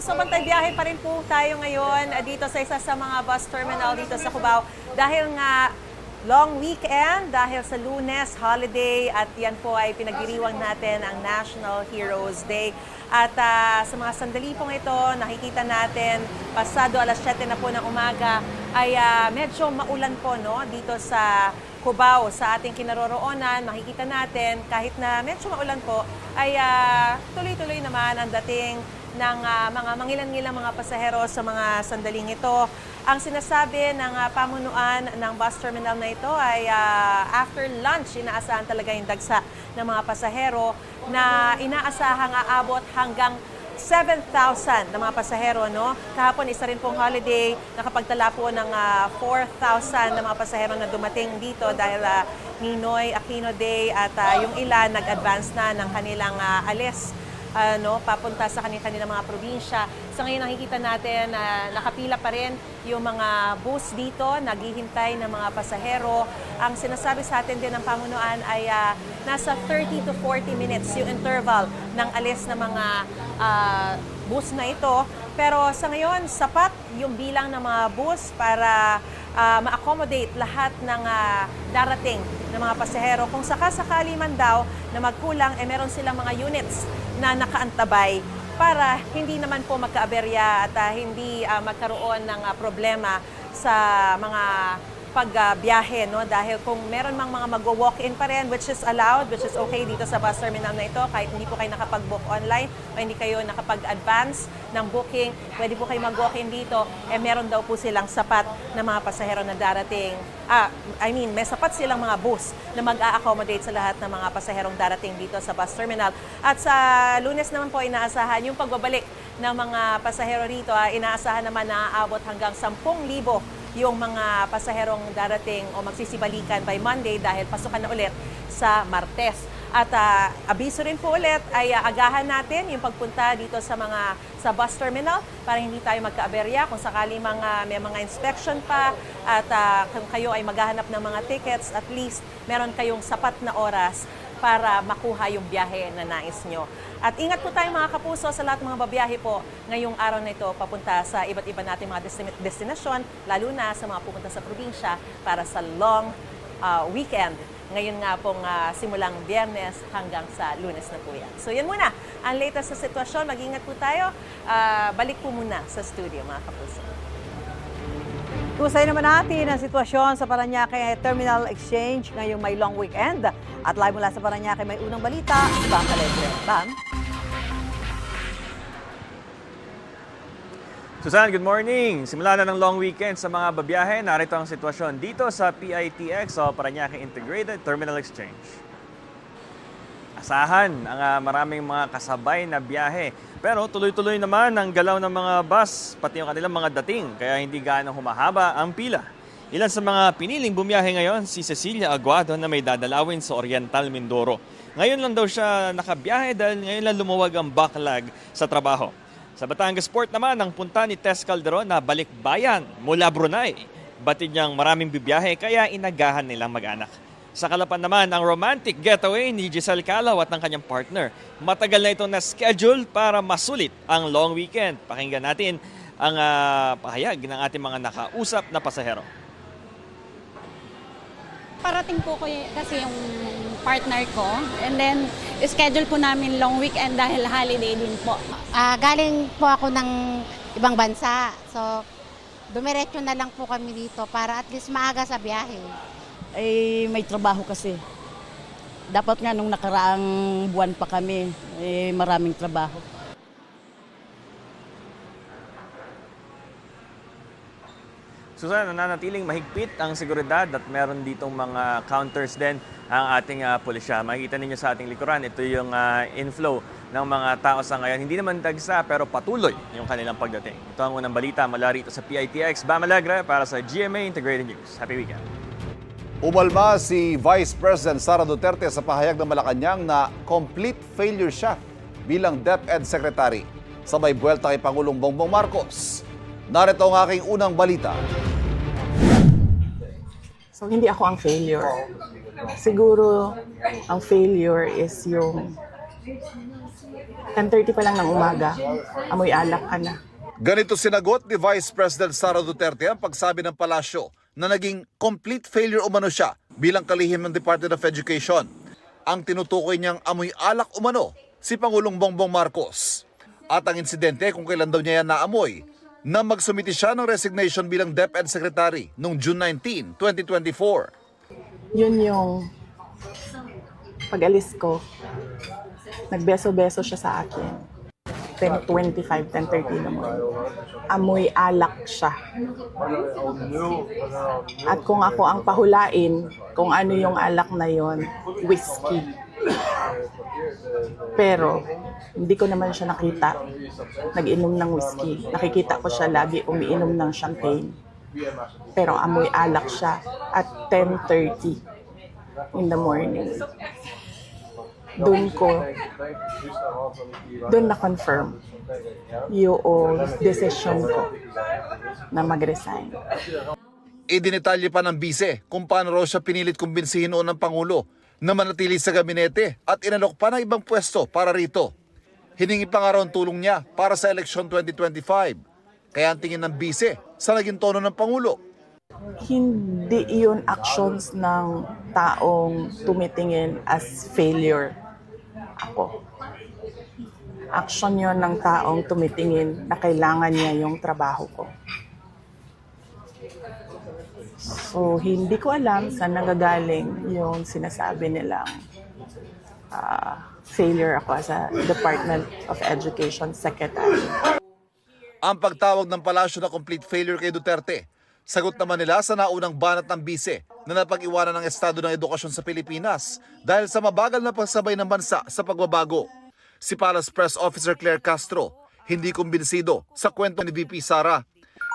kapuso, bantay biyahe pa rin po tayo ngayon ah, dito sa isa sa mga bus terminal dito sa Cubao. Dahil nga long weekend, dahil sa lunes, holiday, at yan po ay pinagdiriwang natin ang National Heroes Day. At ah, sa mga sandali pong ito, nakikita natin, pasado alas 7 na po ng umaga, ay ah, medyo maulan po no, dito sa Cubao, sa ating kinaroroonan, makikita natin, kahit na medyo maulan po, ay ah, tuloy-tuloy naman ang dating ng ah, mga mangilan-ngilang mga pasahero sa mga sandaling ito. Ang sinasabi ng ah, pamunuan ng bus terminal na ito ay ah, after lunch, inaasahan talaga yung dagsa ng mga pasahero na inaasahang aabot hanggang 7,000 na mga pasahero, no? Kahapon isa rin pong holiday, nakapagtala po ng ah, 4,000 na mga pasahero na dumating dito dahil ah, Ninoy Aquino Day at ah, yung ilan nag-advance na ng kanilang ah, alis ano, papunta sa kanilang mga probinsya. Sa ngayon nakikita natin na nakapila pa rin yung mga bus dito, naghihintay ng mga pasahero. Ang sinasabi sa atin din ng pamunuan ay ah, nasa 30 to 40 minutes yung interval ng alis ng mga ah, bus na ito. Pero sa ngayon, sapat yung bilang ng mga bus para ah, ma-accommodate lahat ng ah, darating ng mga pasahero. Kung sakasakali man daw na magkulang, eh meron silang mga units na nakaantabay para hindi naman po magkaaberya at ah, hindi ah, magkaroon ng ah, problema sa mga pagbiyahe no dahil kung meron mang mga magwo-walk-in pa rin which is allowed which is okay dito sa bus terminal na ito kahit hindi po kayo nakapag-book online o hindi kayo nakapag-advance ng booking. Pwede po kayo mag-walk-in dito. Eh meron daw po silang sapat na mga pasahero na darating. Ah I mean may sapat silang mga bus na mag-a-accommodate sa lahat ng mga pasaherong darating dito sa bus terminal. At sa lunes naman po inaasahan yung pagbabalik ng mga pasahero rito. Ah, inaasahan naman na aabot hanggang 10,000 yung mga pasaherong darating o magsisibalikan by Monday dahil pasukan na ulit sa Martes. At ah, abiso rin po ulit ay ah, agahan natin yung pagpunta dito sa mga sa bus terminal para hindi tayo magkaaberya kung sakali mga may mga inspection pa at ah, kung kayo ay maghahanap ng mga tickets at least meron kayong sapat na oras para makuha yung biyahe na nais nyo. At ingat po tayo mga kapuso sa lahat mga babiyahe po ngayong araw na ito papunta sa iba't iba nating mga desti- destinasyon, lalo na sa mga pupunta sa probinsya para sa long ah, weekend. Ngayon nga pong ah, simulang biyernes hanggang sa lunes na po yan. So yan muna, ang latest sa sitwasyon. Mag-ingat po tayo. Ah, balik po muna sa studio mga kapuso. Kusay naman natin ang sitwasyon sa Paranaque Terminal Exchange ngayong may long weekend. At live mula sa Paranaque may unang balita, Bam Calebre. Bam? Susan, good morning! Simula na ng long weekend sa mga babiyahe. Narito ang sitwasyon dito sa PITX o Paranaque Integrated Terminal Exchange. Asahan ang ah, maraming mga kasabay na biyahe. Pero tuloy-tuloy naman ang galaw ng mga bus, pati yung kanilang mga dating, kaya hindi gaano humahaba ang pila. Ilan sa mga piniling bumiyahe ngayon, si Cecilia Aguado na may dadalawin sa Oriental Mindoro. Ngayon lang daw siya nakabiyahe dahil ngayon lang lumuwag ang backlog sa trabaho. Sa Batangas Port naman, ang punta ni Tess Calderon na balik bayan mula Brunei. Batid niyang maraming bibiyahe kaya inagahan nilang mag-anak. Sa Kalapan naman, ang romantic getaway ni Giselle Calaw at ng kanyang partner. Matagal na itong na-schedule para masulit ang long weekend. Pakinggan natin ang ah, pahayag ng ating mga nakausap na pasahero. Parating po ko kasi yung partner ko. And then, schedule po namin long weekend dahil holiday din po. Ah, galing po ako ng ibang bansa. So, dumiretso na lang po kami dito para at least maaga sa biyahe. eh may trabaho kasi. Dapat nga nung nakaraang buwan pa kami, eh maraming trabaho. Susan, nananatiling mahigpit ang seguridad at meron ditong mga counters din ang ating ah, pulisya. Makikita ninyo sa ating likuran, ito yung ah, inflow ng mga tao sa ngayon. Hindi naman dagsa pero patuloy yung kanilang pagdating. Ito ang unang balita mula rito sa PITX Bam Alegre para sa GMA Integrated News. Happy weekend! Umalma si Vice President Sara Duterte sa pahayag ng Malacanang na complete failure siya bilang DepEd Secretary. Sabay buwelta kay Pangulong Bongbong Marcos. Narito ang aking unang balita. So, hindi ako ang failure. Siguro, ang failure is yung 10.30 pa lang ng umaga, amoy alak ka na. Ganito sinagot ni Vice President Sara Duterte ang pagsabi ng palasyo na naging complete failure umano siya bilang kalihim ng Department of Education. Ang tinutukoy niyang amoy alak umano si Pangulong Bongbong Marcos. At ang insidente kung kailan daw niya yan naamoy na magsumiti siya ng resignation bilang DepEd Secretary noong June 19, 2024. Yun yung pag-alis ko, nagbeso-beso siya sa akin. 10.25, 10.30 naman. Amoy alak siya. At kung ako ang pahulain, kung ano yung alak na yon, whiskey. Pero, hindi ko naman siya nakita nag-inom ng whiskey. Nakikita ko siya lagi umiinom ng champagne. Pero amoy alak siya at 10.30 in the morning. Doon ko, doon na-confirm yung decision ko na mag-resign. Idinitalye pa ng bise kung paano raw siya pinilit kumbinsihin noon ng Pangulo na manatili sa gabinete at inalok pa ng ibang pwesto para rito. Hiningi pa nga raw tulong niya para sa eleksyon 2025. Kaya ang tingin ng bise sa naging tono ng Pangulo. Hindi iyon actions ng taong tumitingin as failure ako. Action yon ng taong tumitingin na kailangan niya yung trabaho ko. So, hindi ko alam saan nagagaling yung sinasabi nilang ah, failure ako as a Department of Education Secretary. Ang pagtawag ng palasyo na complete failure kay Duterte, sagot naman nila sa naunang banat ng bise na napag-iwanan ng Estado ng Edukasyon sa Pilipinas dahil sa mabagal na pagsabay ng bansa sa pagbabago. Si Palace Press Officer Claire Castro, hindi kumbinsido sa kwento ni VP Sara.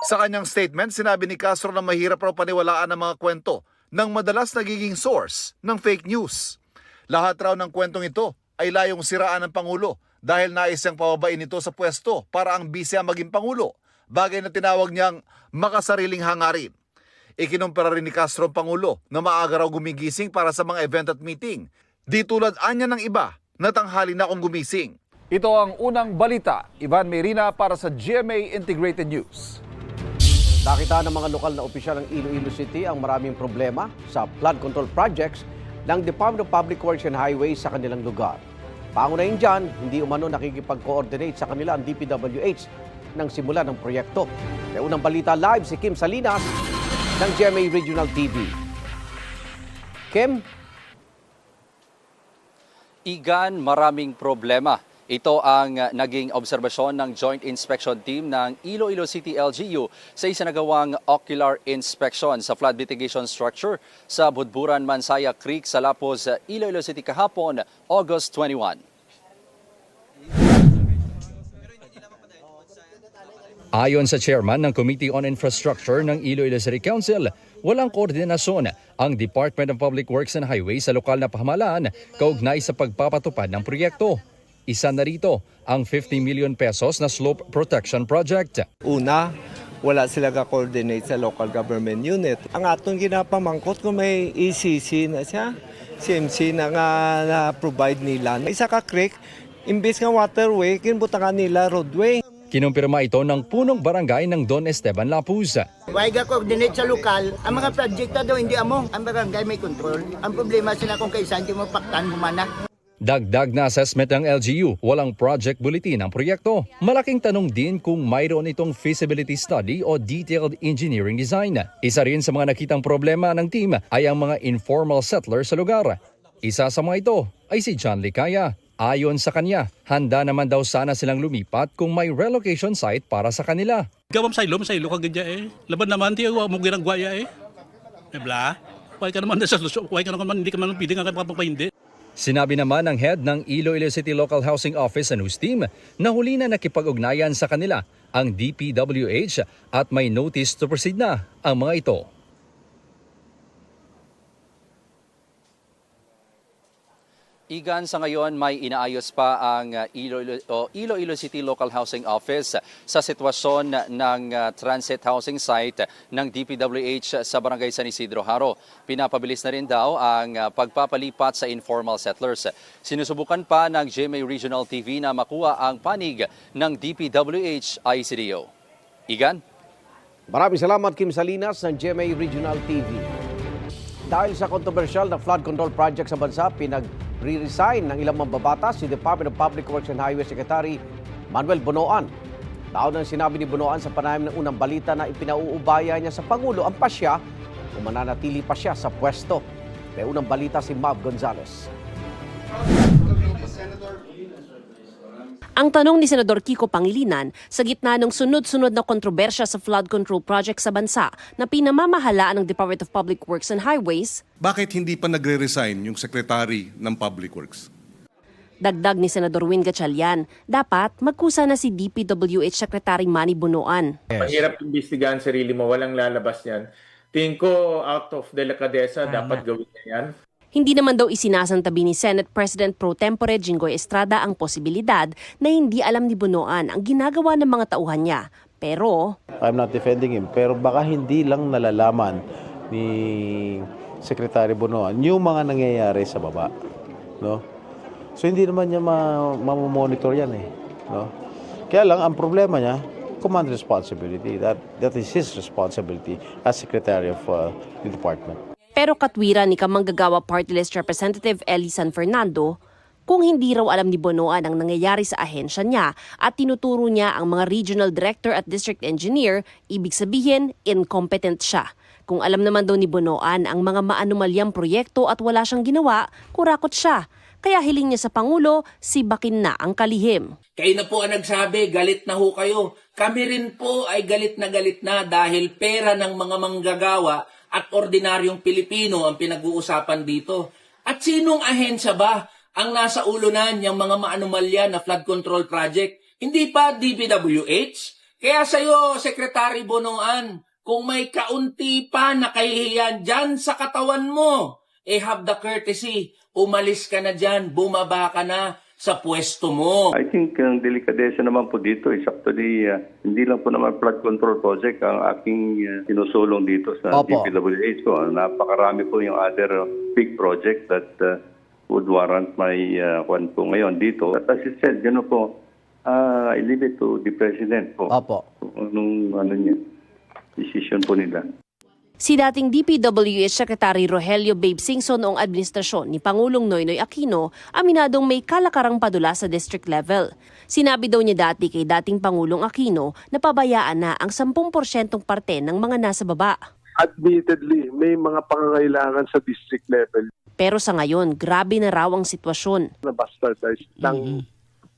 Sa kanyang statement, sinabi ni Castro na mahirap raw paniwalaan ang mga kwento ng madalas nagiging source ng fake news. Lahat raw ng kwentong ito ay layong siraan ng Pangulo dahil nais siyang pababain ito sa pwesto para ang bise ang maging Pangulo, bagay na tinawag niyang makasariling hangarin. Ikinumpara rin ni Castro ang Pangulo na maaga raw gumigising para sa mga event at meeting. Di tulad anya ng iba na tanghali na akong gumising. Ito ang unang balita. Ivan Merina para sa GMA Integrated News. Nakita ng mga lokal na opisyal ng Iloilo City ang maraming problema sa flood control projects ng Department of Public Works and Highways sa kanilang lugar. Pangunahin dyan, hindi umano nakikipag-coordinate sa kanila ang DPWH ng simula ng proyekto. May unang balita live si Kim Salinas ng GMA Regional TV. Kim, Igan, maraming problema. Ito ang uh, naging obserbasyon ng Joint Inspection Team ng Iloilo City LGU sa isinagawang ocular inspection sa flood mitigation structure sa Budburan Mansaya Creek sa Lapos, Iloilo City kahapon, August 21. Ayon sa chairman ng Committee on Infrastructure ng Iloilo City Council, walang koordinasyon ang Department of Public Works and Highways sa lokal na pamahalaan kaugnay sa pagpapatupad ng proyekto. Isa na rito ang 50 million pesos na slope protection project. Una, wala sila ka-coordinate sa local government unit. Ang atong ginapamangkot kung may ECC na siya, CMC na nga na-provide nila. Isa ka creek, imbis nga waterway, kinbutangan nila roadway. Kinumpirma ito ng punong barangay ng Don Esteban Lapuz. Waiga coordinate sa lokal, ang mga projekta daw hindi amo, ang barangay may control. Ang problema sila kung kaisan di mo paktan humana. Dagdag na assessment ng LGU, walang project bulletin ang proyekto. Malaking tanong din kung mayroon itong feasibility study o detailed engineering design. Isa rin sa mga nakitang problema ng team ay ang mga informal settlers sa lugar. Isa sa mga ito ay si John Likaya. Ayon sa kanya, handa naman daw sana silang lumipat kung may relocation site para sa kanila. Gawam sa ilom, sa ilo ka gadya eh. Laban naman tiyo, mo girang gwaya eh. Ebla, huwag ka naman na sa lusok, huwag ka naman, hindi ka naman pili nga kapag hindi. Sinabi naman ng head ng Iloilo City Local Housing Office sa news team na huli na nakipag-ugnayan sa kanila ang DPWH at may notice to proceed na ang mga ito. Igan, sa ngayon may inaayos pa ang uh, Iloilo, Iloilo City Local Housing Office sa sitwasyon ng uh, transit housing site ng DPWH sa Barangay San Isidro Haro. Pinapabilis na rin daw ang uh, pagpapalipat sa informal settlers. Sinusubukan pa ng GMA Regional TV na makuha ang panig ng DPWH ICDO. Igan? Maraming salamat Kim Salinas ng GMA Regional TV. Dahil sa kontrobersyal na flood control project sa bansa, pinag-re-resign ng ilang mambabatas si Department of Public Works and Highway Secretary Manuel Bonoan. Taon ang sinabi ni Bonoan sa panayam ng unang balita na ipinauubaya niya sa Pangulo ang pasya kung mananatili pa siya sa pwesto. May unang balita si Mav Gonzalez. Ang tanong ni Senador Kiko Pangilinan sa gitna ng sunod-sunod na kontrobersya sa flood control project sa bansa na pinamamahalaan ng Department of Public Works and Highways, Bakit hindi pa nagre-resign yung Secretary ng Public Works? dagdag ni Senador Win Gatchalian, dapat magkusa na si DPWH Secretary Manny Bunoan. Mahirap imbestigahan sarili mo, walang lalabas yan. Tingin ko out of delicadeza, dapat gawin niya yan. Hindi naman daw isinasantabi ni Senate President Pro Tempore Jinggoy Estrada ang posibilidad na hindi alam ni Bunoan ang ginagawa ng mga tauhan niya. Pero I'm not defending him. Pero baka hindi lang nalalaman ni Secretary Bonoan yung mga nangyayari sa baba. No? So hindi naman niya ma- mamomonitor yan eh. No? Kaya lang, ang problema niya, command responsibility. That, that is his responsibility as Secretary of uh, the Department. Pero katwiran ni Kamanggagawa Party List Representative Eli San Fernando, kung hindi raw alam ni Bonoan ang nangyayari sa ahensya niya at tinuturo niya ang mga regional director at district engineer, ibig sabihin, incompetent siya. Kung alam naman daw ni Bonoan ang mga maanumalyang proyekto at wala siyang ginawa, kurakot siya. Kaya hiling niya sa Pangulo, sibakin na ang kalihim. Kayo na po ang nagsabi, galit na ho kayo. Kami rin po ay galit na galit na dahil pera ng mga manggagawa at ordinaryong Pilipino ang pinag-uusapan dito. At sinong ahensya ba ang nasa ulunan ng mga maanumalya na flood control project? Hindi pa DPWH? Kaya sa'yo, Secretary Bonoan, kung may kaunti pa na kahihiyan dyan sa katawan mo, eh have the courtesy, umalis ka na dyan, bumaba ka na sa pwesto mo. I think ang delikadesa naman po dito is actually uh, hindi lang po naman flood control project ang aking uh, sinusulong dito sa Opo. DPWH po. Napakarami po yung other uh, big project that uh, would warrant my uh, kwan po ngayon dito. At as I said, gano'n po, uh, I leave it to the President po. Opo. Kung Anong ano niya, decision po nila. Si dating DPWH Secretary Rogelio Babe Singson noong administrasyon ni Pangulong Noynoy Aquino, aminadong may kalakarang padula sa district level. Sinabi daw niya dati kay dating Pangulong Aquino na pabayaan na ang 10% parte ng mga nasa baba. admittedly, may mga pangangailangan sa district level Pero sa ngayon, grabe na raw ang sitwasyon. na bastardize ng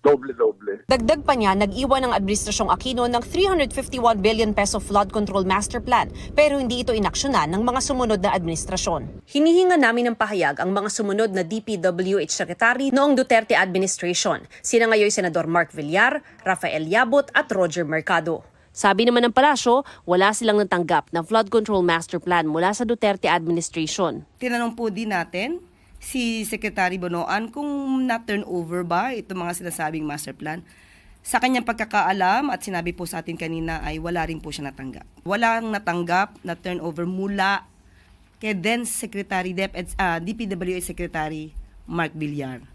doble-doble. Dagdag pa niya, nag-iwan ng Administrasyong Aquino ng 351 billion peso flood control master plan pero hindi ito inaksyonan ng mga sumunod na administrasyon. Hinihinga namin ng pahayag ang mga sumunod na DPWH Secretary noong Duterte administration. Sina ngayon Senador Mark Villar, Rafael Yabot at Roger Mercado. Sabi naman ng palasyo, wala silang natanggap na flood control master plan mula sa Duterte administration. Tinanong po din natin si Secretary Bonoan kung na-turn over ba itong mga sinasabing master plan. Sa kanyang pagkakaalam at sinabi po sa atin kanina ay wala rin po siya natanggap. Walang natanggap na turnover mula kay then Secretary Dep uh, DPWH Secretary Mark Villar,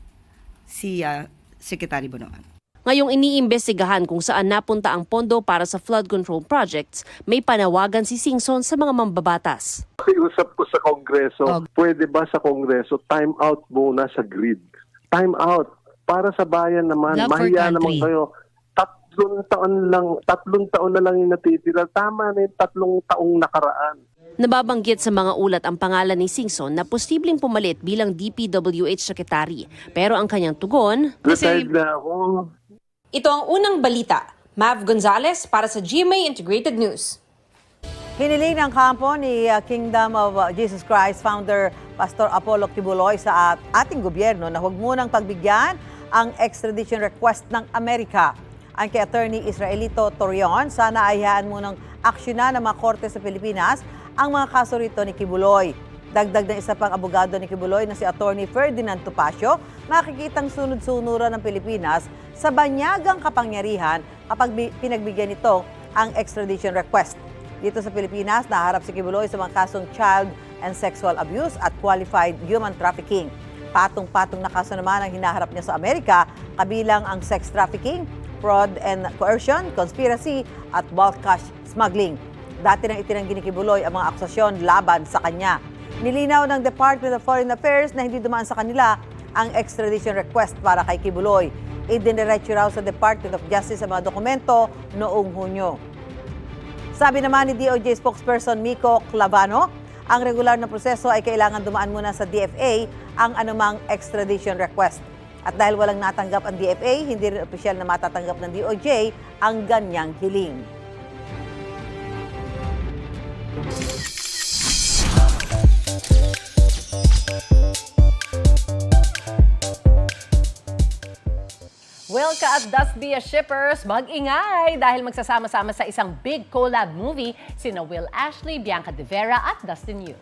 si uh, Secretary Bonoan. Ngayong iniimbestigahan kung saan napunta ang pondo para sa flood control projects, may panawagan si Singson sa mga mambabatas. Pakiusap ko sa Kongreso, pwede ba sa Kongreso time out muna sa grid? Time out. Para sa bayan naman, Love mahiya naman kayo. Tatlong taon lang, tatlong taon na lang yung natitira. Tama na yung tatlong taong nakaraan. Nababanggit sa mga ulat ang pangalan ni Singson na posibleng pumalit bilang DPWH Secretary. Pero ang kanyang tugon, Retired na ako. Ito ang unang balita. Mav Gonzalez para sa GMA Integrated News. Hiniling ng kampo ni uh, Kingdom of uh, Jesus Christ founder Pastor Apollo Kibuloy sa at- ating gobyerno na huwag munang pagbigyan ang extradition request ng Amerika. Ang kay Attorney Israelito Torion, sana ayahan munang aksyonan ng mga korte sa Pilipinas ang mga kaso rito ni Kibuloy. Dagdag ng isa pang abogado ni Kibuloy na si Attorney Ferdinand Topacio, makikitang sunod-sunuran ng Pilipinas sa banyagang kapangyarihan kapag bi- pinagbigyan nito ang extradition request. Dito sa Pilipinas, naharap si Kibuloy sa mga kasong child and sexual abuse at qualified human trafficking. Patong-patong na kaso naman ang hinaharap niya sa Amerika, kabilang ang sex trafficking, fraud and coercion, conspiracy at bulk cash smuggling. Dati nang itinanggi ni Kibuloy ang mga akusasyon laban sa kanya. Nilinaw ng Department of Foreign Affairs na hindi dumaan sa kanila ang extradition request para kay Kibuloy. Idiniretso raw sa Department of Justice ang mga dokumento noong Hunyo. Sabi naman ni DOJ spokesperson Miko Clavano, ang regular na proseso ay kailangan dumaan muna sa DFA ang anumang extradition request. At dahil walang natanggap ang DFA, hindi rin opisyal na matatanggap ng DOJ ang ganyang hiling. Well, ka-Dust Via Shippers, mag-ingay dahil magsasama-sama sa isang big collab movie sina Will Ashley, Bianca De Vera at Dustin Yu.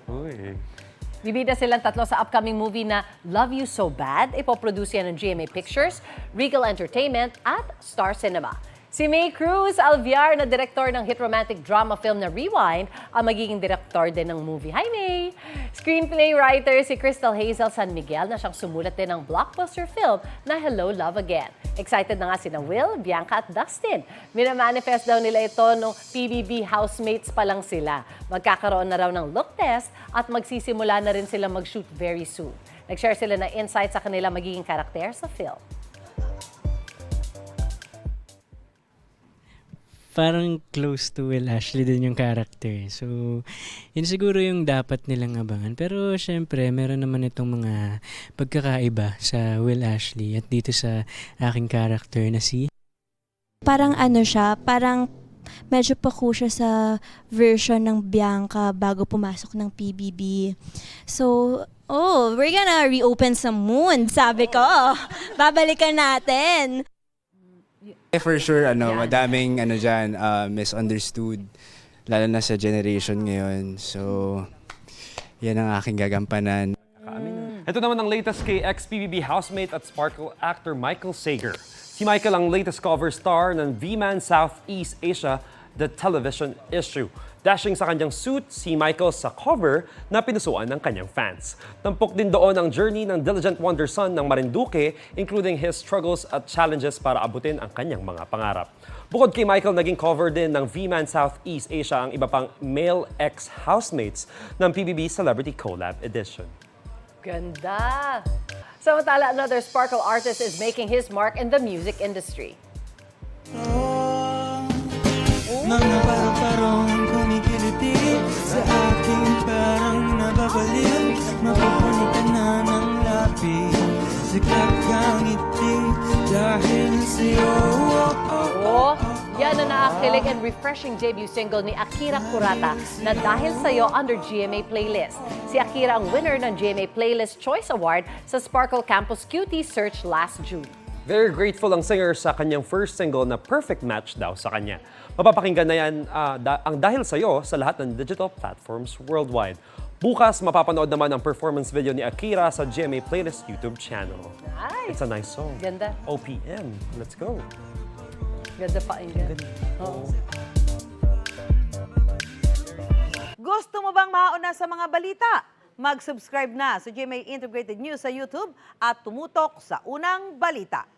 Bibida silang tatlo sa upcoming movie na Love You So Bad. Ipoproduce yan ng GMA Pictures, Regal Entertainment at Star Cinema. Si May Cruz Alviar na direktor ng hit romantic drama film na Rewind ang magiging direktor din ng movie. Hi May! Screenplay writer si Crystal Hazel San Miguel na siyang sumulat din ng blockbuster film na Hello Love Again. Excited na nga sina Will, Bianca at Dustin. Minamanifest daw nila ito nung PBB housemates pa lang sila. Magkakaroon na raw ng look test at magsisimula na rin sila mag-shoot very soon. Nag-share sila ng insight sa kanila magiging karakter sa film. Parang close to Will Ashley din yung character. So, yun siguro yung dapat nilang abangan. Pero, syempre, meron naman itong mga pagkakaiba sa Will Ashley at dito sa aking character na si Parang ano siya, parang medyo paku siya sa version ng Bianca bago pumasok ng PBB. So, oh, we're gonna reopen some moon, sabi ko. Babalikan natin. Eh, For sure, ano, madaming ano dyan, uh, misunderstood, lalo na sa generation ngayon. So, yan ang aking gagampanan. Ito naman ang latest kay ex-PBB housemate at Sparkle actor Michael Sager. Si Michael ang latest cover star ng V-Man Southeast Asia, The Television Issue. Dashing sa kanyang suit, si Michael sa cover na pinusuan ng kanyang fans. Tampok din doon ang journey ng diligent wonder son ng Marinduque, including his struggles at challenges para abutin ang kanyang mga pangarap. Bukod kay Michael, naging cover din ng V-Man Southeast Asia ang iba pang male ex-housemates ng PBB Celebrity Collab Edition. Ganda! Samantala, another Sparkle artist is making his mark in the music industry. Kumikiliti Sa aking parang nababalik Mapupunin ka na ng lapi Sikat kang ngiti Dahil sa'yo Oh, yan ang nakakilig and refreshing debut single ni Akira Kurata na Dahil Sa'yo under GMA Playlist. Si Akira ang winner ng GMA Playlist Choice Award sa Sparkle Campus Cutie Search last June. Very grateful ang singer sa kanyang first single na perfect match daw sa kanya. Mapapakinggan na yan ah, da- ang dahil sa'yo sa lahat ng digital platforms worldwide. Bukas, mapapanood naman ang performance video ni Akira sa GMA Playlist YouTube channel. Nice! It's a nice song. Ganda. OPM. Let's go. Ganda pa. Oo. Gusto mo bang mauna sa mga balita? Mag-subscribe na sa GMA Integrated News sa YouTube at tumutok sa unang balita.